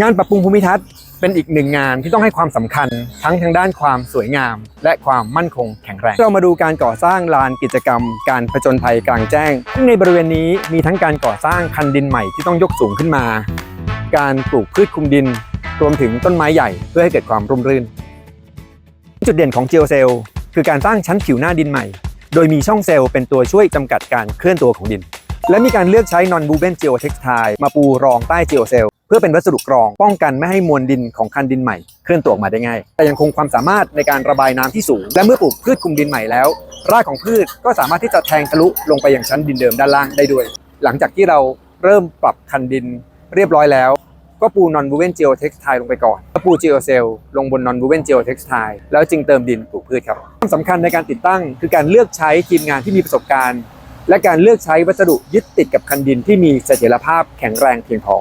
งานปรับปรุงภูมิทัศน์เป็นอีกหนึ่งงานที่ต้องให้ความสำคัญทั้งทางด้านความสวยงาม และความมั่นคงแข็งแรง เรามาดูการก่อสร้างลานกิจกรรม การผจญภัยกลางแจ้งซึ่งในบริเวณนี้มีทั้งการก่อสร้างคันดินใหม่ที่ต้องยกสูงขึ้นมา การปลูกพืชคุมดิน รวมถึงต้นไม้ใหญ่เพื่อให้เกิดความร่มรื่น จุดเด่นของ GeoCell คือการสร้างชั้นผิวหน้าดินใหม่ โดยมีช่องเซลล์เป็นตัวช่วยจำกัดการเคลื่อนตัวของดิน และมีการเลือกใช้ non-woven geotextile มาปูรองใต้ GeoCell เพื่อเป็นวัสดุกรองป้องกันไม่ให้มวลดินของคันดินใหม่เคลื่อนตัวออกมาได้ง่าย แต่ยังคงความสามารถในการระบายน้ำที่สูง และเมื่อปลูกพืชคุมดินใหม่แล้ว รากของพืชก็สามารถที่จะแทงทะลุลงไปอยังชั้นดินเดิมด้านล่างได้ด้วย หลังจากที่เราเริ่มปรับคันดินเรียบร้อยแล้ว ก็ปู non-woven geotextile ลงไปก่อนแล้วปู geocell ลงบน non-woven geotextile แล้วจึงเติมดินปลูกพืชครับความสำคัญในการติดตั้ง คือการเลือกใช้ทีมงานที่มีประสบการณ์ และการเลือกใช้วัสดุยึดติดกับคันดินที่มีเสถียรภาพแข็งแรงเพียงพอ